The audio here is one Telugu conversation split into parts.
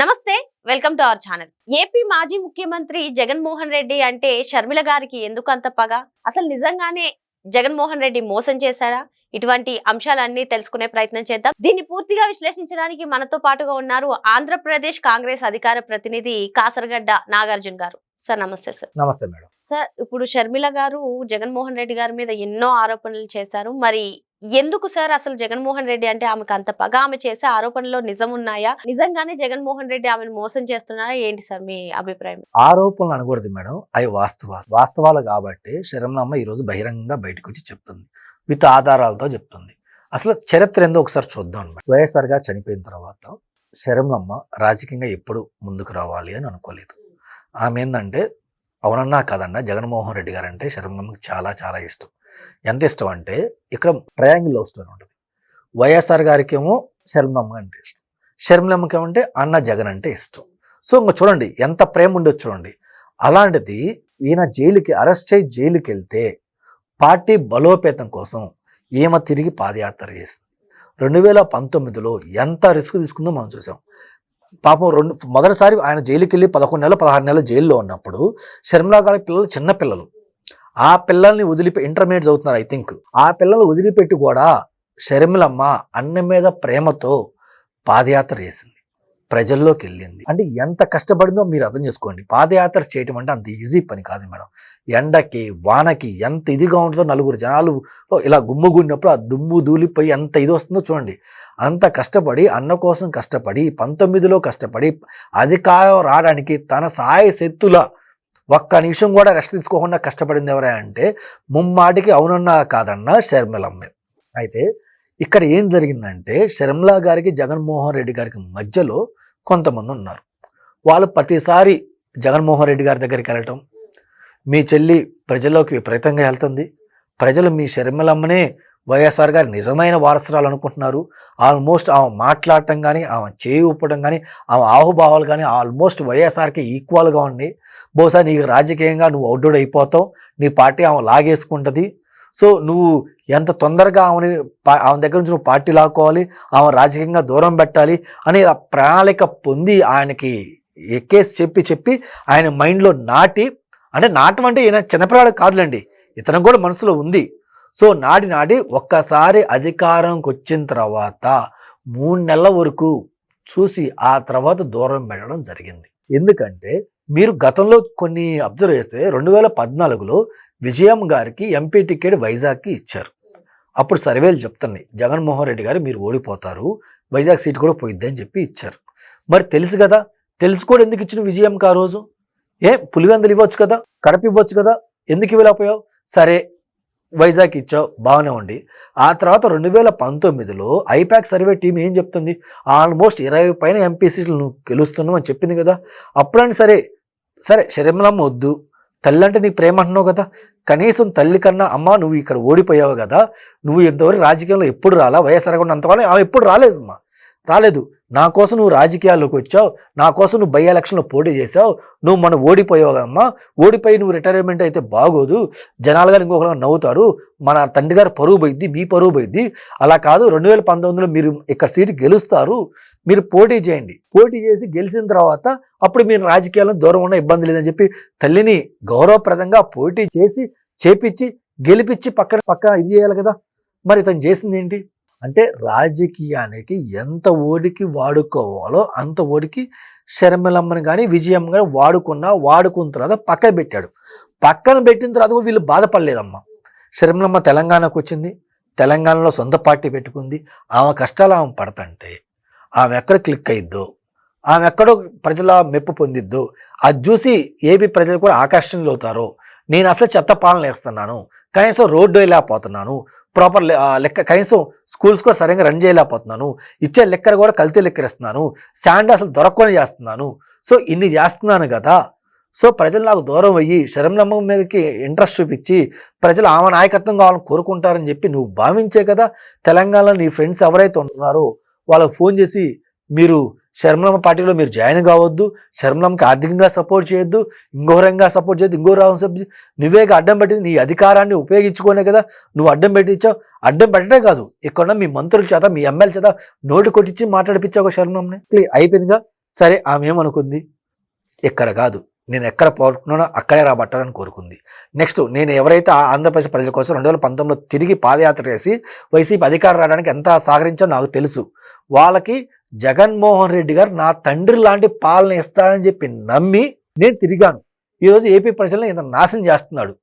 నమస్తే welcome to our channel. A P మాజీ ముఖ్యమంత్రి జగన్మోహన్ రెడ్డి అంటే షర్మిల గారికి ఎందుకు అంత పగ? అసలు నిజంగానే జగన్మోహన్ రెడ్డి మోసం చేశారా? ఇటువంటి అంశాలన్నీ తెలుసుకునే ప్రయత్నం చేద్దాం. దీన్ని పూర్తిగా విశ్లేషించడానికి మనతో పాటుగా ఉన్నారు ఆంధ్రప్రదేశ్ కాంగ్రెస్ అధికార ప్రతినిధి కాసరగడ్డ నాగార్జున గారు. సార్ నమస్తే సార్. నమస్తే మేడం. సార్ ఇప్పుడు షర్మిల గారు జగన్మోహన్ రెడ్డి గారి మీద ఎన్నో ఆరోపణలు చేశారు. మరి ఎందుకు సార్ అసలు జగన్మోహన్ రెడ్డి అంటే ఆమెకు అంత పగ? ఆమె చేసే ఆరోపణలో నిజం ఉన్నాయా? నిజంగానే జగన్మోహన్ రెడ్డి ఆమెను మోసం చేస్తున్నారా? ఏంటి సార్ మీ అభిప్రాయం? ఆరోపణలు అనకూడదు మేడం. అవి వాస్తవాలు. వాస్తవాలు కాబట్టి శరణమ్మ ఈరోజు బహిరంగంగా బయటకు వచ్చి చెప్తుంది. విత్ ఆధారాలతో చెప్తుంది. అసలు చరిత్ర ఏందో ఒకసారి చూద్దాం వైఎస్ఆర్గా వైఎస్ఆర్ గారు చనిపోయిన తర్వాత శరణమ్మ రాజకీయంగా ఎప్పుడు ముందుకు రావాలి అని అనుకోలేదు. ఆమె ఏంటంటే అవునన్నా కాదన్నా జగన్మోహన్ రెడ్డి గారు అంటే శరణమ్మకి చాలా చాలా ఇష్టం. ఎంత ఇష్టం అంటే ఇక్కడ ట్రయాంగిల్ లవ్ స్టోరీ ఉంటుంది. వైఎస్ఆర్ గారికి ఏమో శర్మలమ్మ అంటే ఇష్టం. శర్మలమ్మకి ఏమంటే అన్న జగన్ అంటే ఇష్టం. సో ఇంకా చూడండి ఎంత ప్రేమ ఉండొచ్చు చూడండి. అలాంటిది ఈయన జైలుకి అరెస్ట్ చేయి జైలుకి వెళ్తే పార్టీ బలోపేతం కోసం ఈమె తిరిగి పాదయాత్ర చేసింది. రెండు వేల పంతొమ్మిదిలో ఎంత రిస్క్ తీసుకుందో మనం చూసాం. పాపం రెండు మొదటిసారి ఆయన జైలుకి వెళ్ళి పదకొండు నెలలు పదహారు నెలలు జైల్లో ఉన్నప్పుడు షర్మిలా గారి పిల్లలు చిన్నపిల్లలు ఆ పిల్లల్ని వదిలిపె ఇంటర్మీడియట్ చదువుతున్నారు ఐ థింక్ ఆ పిల్లల్ని వదిలిపెట్టి కూడా షర్మిలమ్మ అన్న మీద ప్రేమతో పాదయాత్ర చేసింది. ప్రజల్లోకి వెళ్ళింది. అంటే ఎంత కష్టపడిందో మీరు అర్థం చేసుకోండి. పాదయాత్ర చేయటం అంటే అంత ఈజీ పని కాదు మేడం. ఎండకి వానకి ఎంత ఇదిగా ఉంటుందో నలుగురు జనాలు ఇలా గుమ్ముగుడినప్పుడు ఆ దుమ్ము దూలిపోయి ఎంత ఇది వస్తుందో చూడండి. అంత కష్టపడి అన్న కోసం కష్టపడి పంతొమ్మిదిలో కష్టపడి అధికారం రావడానికి తన సాయ శక్తుల ఒక్క నిమిషం కూడా రెస్ట్ తీసుకోకుండా కష్టపడింది ఎవరే అంటే ముమ్మాటికి అవునన్నా కాదన్న షర్మిలమ్మే. అయితే ఇక్కడ ఏం జరిగిందంటే షర్మిల గారికి జగన్మోహన్ రెడ్డి గారికి మధ్యలో కొంతమంది ఉన్నారు. వాళ్ళు ప్రతిసారి జగన్మోహన్ రెడ్డి గారి దగ్గరికి వెళ్ళటం మీ చెల్లి ప్రజల్లోకి విపరీతంగా వెళ్తుంది ప్రజలు మీ షర్మిలమ్మనే వైఎస్ఆర్ గారు నిజమైన వారసురాలు అనుకుంటున్నారు. ఆల్మోస్ట్ ఆమె మాట్లాడటం కానీ ఆమె చేయి ఊపడం కానీ ఆమె ఆహుభావాలు కానీ ఆల్మోస్ట్ వైఎస్ఆర్కి ఈక్వల్గా ఉంది బహుశా నీకు రాజకీయంగా నువ్వు అవుట్డోర్ అయిపోతావు. నీ పార్టీ ఆమె లాగేసుకుంటుంది. సో నువ్వు ఎంత తొందరగా ఆమెని ఆమె దగ్గర నుంచి నువ్వు పార్టీ లాక్కోవాలి ఆమె రాజకీయంగా దూరం పెట్టాలి అని ఆ ప్రణాళిక పొంది ఆయనకి ఎక్కేసి చెప్పి చెప్పి ఆయన మైండ్లో నాటి అంటే నాటం అంటే ఈయన చిన్నపిల్లాడు కాదులేండి. ఇతను కూడా మనసులో ఉంది. సో నాటి ఒక్కసారి అధికారంకి వచ్చిన తర్వాత మూడు నెలల వరకు చూసి ఆ తర్వాత దూరం పెట్టడం జరిగింది. ఎందుకంటే మీరు గతంలో కొన్ని అబ్జర్వ్ చేస్తే రెండు వేల పద్నాలుగులో విజయం గారికి ఎంపీ టికెట్ వైజాగ్కి ఇచ్చారు. అప్పుడు సర్వేలు చెప్తున్నాయి జగన్మోహన్ రెడ్డి గారు మీరు ఓడిపోతారు వైజాగ్ సీట్ కూడా పోయిద్ది అని చెప్పి ఇచ్చారు. మరి తెలుసు కదా తెలుసు కూడా ఎందుకు ఇచ్చిన విజయంకి ఆ రోజు? ఏ పులివెందులు ఇవ్వచ్చు కదా కడప ఇవ్వచ్చు కదా ఎందుకు ఇవ్వలేకపోయావు? సరే వైజాగ్ ఇచ్చావు బాగానే ఉండి ఆ తర్వాత రెండు వేల పంతొమ్మిదిలో ఐపాక్ సర్వే టీం ఏం చెప్తుంది? ఆల్మోస్ట్ ఇరవై పైన ఎంపీ సీట్లు నువ్వు గెలుస్తున్నావు అని చెప్పింది కదా. అప్పుడని సరే సరే శరీరంలమ్మ వద్దు. తల్లి అంటే నీకు ప్రేమ అంటున్నావు కదా. కనీసం తల్లి కన్నా అమ్మ నువ్వు ఇక్కడ ఓడిపోయావు కదా. నువ్వు ఇంతవరకు రాజకీయంలో ఎప్పుడు రాలా? వైఎస్ఆర్ కూడా అంతకాలం ఆమె ఎప్పుడు రాలేదమ్మా. రాలేదు. నా కోసం నువ్వు రాజకీయాల్లోకి వచ్చావు. నా కోసం నువ్వు బై ఎలక్షన్లో పోటీ చేసావు నువ్వు మనం ఓడిపోయావుగా ఓడిపోయి నువ్వు రిటైర్మెంట్ అయితే బాగోదు. జనాలు గారు ఇంకొకరు నవ్వుతారు. మన తండ్రి గారు పరువు పోయిద్ది మీ పరువు పోయిద్ది అలా కాదు. రెండు వేల పంతొమ్మిదిలో మీరు ఇక్కడ సీటు గెలుస్తారు. మీరు పోటీ చేయండి. పోటీ చేసి గెలిచిన తర్వాత అప్పుడు మీరు రాజకీయాల్లో దూరం ఉన్న ఇబ్బంది లేదని చెప్పి తల్లిని గౌరవప్రదంగా పోటీ చేసి చేపించి గెలిపించి పక్కన పక్కన ఇది చేయాలి కదా. మరి ఇతను చేసింది ఏంటి? అంటే రాజకీయానికి ఎంత ఓడికి వాడుకోవాలో అంత ఓడికి శర్మిలమ్మని కానీ విజయం కానీ వాడుకున్నా వాడుకున్న తర్వాత పక్కన పెట్టాడు. పక్కన పెట్టిన తర్వాత కూడా వీళ్ళు బాధపడలేదమ్మా. శర్మిలమ్మ తెలంగాణకు వచ్చింది. తెలంగాణలో సొంత పార్టీ పెట్టుకుంది. ఆమె కష్టాలు ఆమె పడతంటే ఆమె ఎక్కడ క్లిక్ అయిద్దో ఆమె ఎక్కడో ప్రజల మెప్పు పొందిద్దో అది చూసి ఏపీ ప్రజలు కూడా ఆకర్షణలు అవుతారో నేను అసలు చెత్త పాలన వేస్తున్నాను కనీసం రోడ్డు వేయలేకపోతున్నాను ప్రాపర్ లెక్క కనీసం స్కూల్స్ కూడా సరిగ్గా రన్ చేయలేకపోతున్నాను. ఇచ్చే లెక్కలు కూడా కల్తీ లెక్కరిస్తున్నాను. శాండ్ అసలు దొరక్కొని చేస్తున్నాను. సో ఇన్ని చేస్తున్నాను కదా. సో ప్రజలు నాకు దూరం అయ్యి శరంలమ్మ మీదకి ఇంట్రెస్ట్ చూపించి ప్రజలు ఆమె నాయకత్వం కావాలని కోరుకుంటారని చెప్పి నువ్వు భావించే కదా. తెలంగాణలో నీ ఫ్రెండ్స్ ఎవరైతే ఉన్నారో వాళ్ళకి ఫోన్ చేసి మీరు శర్మలమ్మ పార్టీలో మీరు జాయిన్ కావద్దు శర్మలమ్మకి ఆర్థికంగా సపోర్ట్ చేయొద్దు ఇంకో రంగా సపోర్ట్ చేయొద్దు ఇంకో రాహుల్ సపోర్ట్ నువ్వేగా అడ్డం పెట్టింది నీ అధికారాన్ని ఉపయోగించుకోనే కదా నువ్వు అడ్డం పెట్టించావు అడ్డం పెట్టడే కాదు ఇక్కడ మీ మంత్రుల చేత మీ ఎమ్మెల్యే చేత నోటు కొట్టించి మాట్లాడిపించావు శర్మలమ్మని అయిపోయిందిగా? సరే ఆమె ఏమనుకుంది? ఇక్కడ కాదు నేను ఎక్కడ పోగొట్టుకున్నానో అక్కడే రాబట్టాలని కోరుకుంది. నెక్స్ట్ నేను ఎవరైతే ఆంధ్రప్రదేశ్ ప్రజల కోసం రెండు వేల పంతొమ్మిదిలో తిరిగి పాదయాత్ర చేసి వైసీపీ అధికారం రావడానికి ఎంత సహకరించో నాకు తెలుసు. వాళ్ళకి జగన్మోహన్ రెడ్డి గారు నా తండ్రి లాంటి పాలన ఇస్తానని చెప్పి నమ్మి నేను తిరిగాను. ఈరోజు ఏపీ ప్రజలను ఇంత నాశనం చేస్తున్నాడు.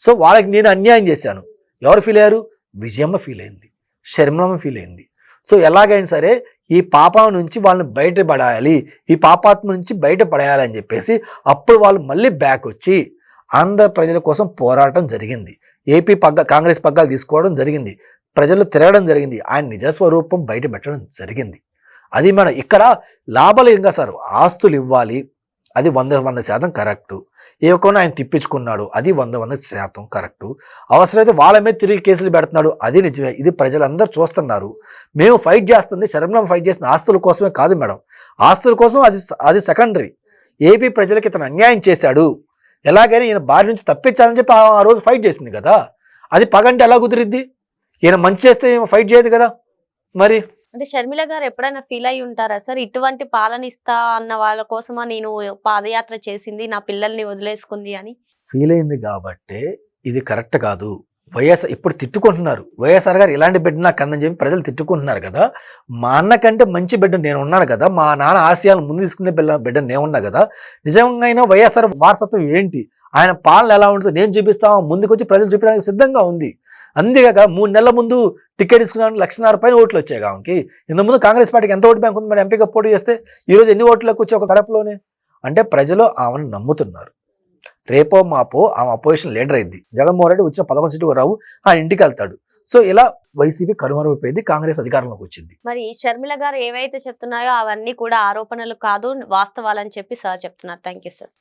సో వాళ్ళకి నేను అన్యాయం చేశాను. ఎవరు ఫీల్ అయ్యారు? విజయమ్మ ఫీల్ అయింది. శర్మలమ్మ ఫీల్ అయింది. సో ఎలాగైనా సరే ఈ పాపం నుంచి వాళ్ళని బయటపడాలి. ఈ పాపాత్మ నుంచి బయటపడేయాలి అని చెప్పేసి అప్పుడు వాళ్ళు మళ్ళీ బ్యాక్ వచ్చి ఆంధ్ర ప్రజల కోసం పోరాటం జరిగింది. ఏపీ పగ్గ కాంగ్రెస్ పగ్గాలు తీసుకోవడం జరిగింది. ప్రజలు తిరగడం జరిగింది. ఆయన నిజస్వరూపం బయట పెట్టడం జరిగింది. అది మేడం ఇక్కడ లాభాలు ఇంకా సార్. ఆస్తులు ఇవ్వాలి. అది వంద వంద శాతం కరెక్టు. ఇవ్వకుండా ఆయన తిప్పించుకున్నాడు. అది వంద వంద శాతం కరెక్టు. అవసరమైతే వాళ్ళ మీద తిరిగి కేసులు పెడుతున్నాడు. అది నిజమే. ఇది ప్రజలందరూ చూస్తున్నారు. మేము ఫైట్ చేస్తుంది శర్మలం ఫైట్ చేస్తున్న ఆస్తుల కోసమే కాదు మేడం. ఆస్తుల కోసం అది అది సెకండరీ. ఏపీ ప్రజలకు ఇతను అన్యాయం చేశాడు. ఎలాగైనా ఈయన బారి నుంచి తప్పించాలని చెప్పి ఆ- రోజు ఫైట్ చేసింది కదా. అది పగంటే ఎలా కుదిరిద్ది? ఈయన మంచి చేస్తే ఫైట్ చేయదు కదా. మరి? అంటే షర్మిల గారు ఎప్పుడైనా ఫీల్ అయి ఉంటారా? సార్ ఇటువంటి పాలన ఇస్తా అన్న వాళ్ళ కోసమా నేను పాదయాత్ర చేసింది నా పిల్లల్ని వదిలేసుకుంది అని? ఫీల్ అయింది కాబట్టి ఇది కరెక్ట్ కాదు. వైఎస్ఆర్ ఇప్పుడు తిట్టుకుంటున్నారు. వైఎస్ఆర్ గారు ఇలాంటి బిడ్డ నాకు అందని చెప్పి ప్రజలు తిట్టుకుంటున్నారు కదా. మా అన్న కంటే మంచి బిడ్డ నేను ఉన్నాను కదా. మా నాన్న ఆశయాలను ముందు తీసుకునే బిడ్డ బిడ్డ నేనున్నా కదా. నిజంగా అయినా వైఎస్ఆర్ వారసత్వం ఏంటి? ఆయన పాలన ఎలా ఉంటుందో నేను చూపిస్తాను ముందుకొచ్చి ప్రజలు చూపించడానికి సిద్ధంగా ఉంది. అంతేగాక మూడు నెలల ముందు టికెట్ ఇచ్చుకున్నాను లక్షన్నర పైన ఓట్లు వచ్చాయి ఆమెకి ఇంత ముందు కాంగ్రెస్ పార్టీకి ఎంత ఓటు బ్యాంక్ ఉంది మరి ఎంపీగా పోటీ చేస్తే ఈరోజు ఎన్ని ఓట్లకు వచ్చి ఒక కడపలోనే? అంటే ప్రజలు ఆమెను నమ్ముతున్నారు. రేపో మాపో ఆమె అపోజిషన్ లీడర్ అయింది. జగన్మోహన్ రెడ్డి వచ్చిన పదకొండు సీటు రావు ఆ ఇంటికి వెళ్తాడు. సో ఇలా వైసీపీ కనుమరుగైపోయింది కాంగ్రెస్ అధికారంలోకి వచ్చింది. మరి షర్మిల గారు ఏవైతే చెప్తున్నాయో అవన్నీ కూడా ఆరోపణలు కాదు వాస్తవాలని చెప్పి సార్ చెప్తున్నారు. Thank you sir.